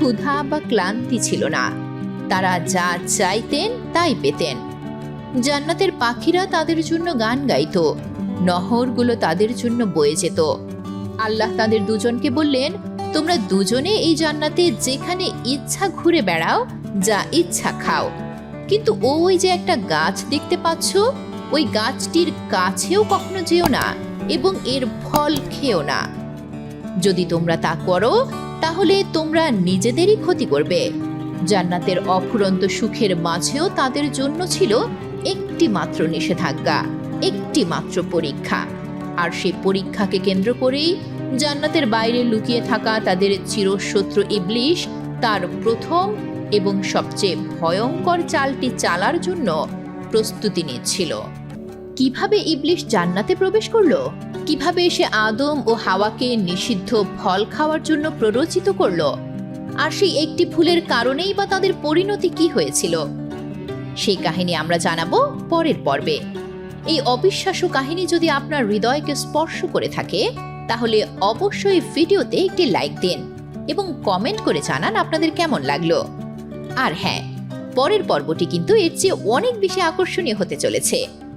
ক্ষুধা বা ক্লান্তি ছিল না। তারা যা চাইতেন, তাই পেতেন। জান্নাতের পাখিরা তাদের জন্য গান গাইতো, নহরগুলো তাদের জন্য বয়ে যেত। আল্লাহ তাদের দুজনকে বললেন, তোমরা দুজনে এই জান্নাতে যেখানে ইচ্ছা ঘুরে বেড়াও, যা ইচ্ছা খাও। কিন্তু ওই যে একটা গাছ দেখতে পাচ্ছ, ওই গাছটির কাছেও কখনো যেও না এবং এর ফল খেও না। যদি তোমরা তা করো তাহলে তোমরা নিজেদেরই ক্ষতি করবে। জান্নাতের অফুরন্ত সুখের মাঝেও তাদের জন্য ছিল একটি মাত্র নিষেধাজ্ঞা, একটি মাত্র পরীক্ষা। আর সেই পরীক্ষাকে কেন্দ্র করেই জান্নাতের বাইরে লুকিয়ে থাকা তাদের চিরশত্রু ইবলিশ তার প্রথম এবং সবচেয়ে ভয়ঙ্কর চালটি চালার জন্য প্রস্তুতি নিচ্ছিল। কীভাবে ইবলিশ জান্নাতে প্রবেশ করল? কীভাবে সে আদম ও হাওয়াকে নিষিদ্ধ ফল খাওয়ার জন্য প্ররোচিত করল? আর সেই একটি ভুলের কারণেই বা তাদের পরিণতি কি হয়েছিল? সেই কাহিনী আমরা জানাব পরের পর্বে। এই অবিশ্বাস্য কাহিনী যদি আপনার হৃদয়কে স্পর্শ করে থাকে, তাহলে অবশ্যই ভিডিওতে একটি লাইক দিন এবং কমেন্ট করে জানান আপনাদের কেমন লাগল। আর হ্যাঁ পরের পর্বটি কিন্তু এর চেয়ে অনেক বেশি আকর্ষণীয় হতে চলেছে।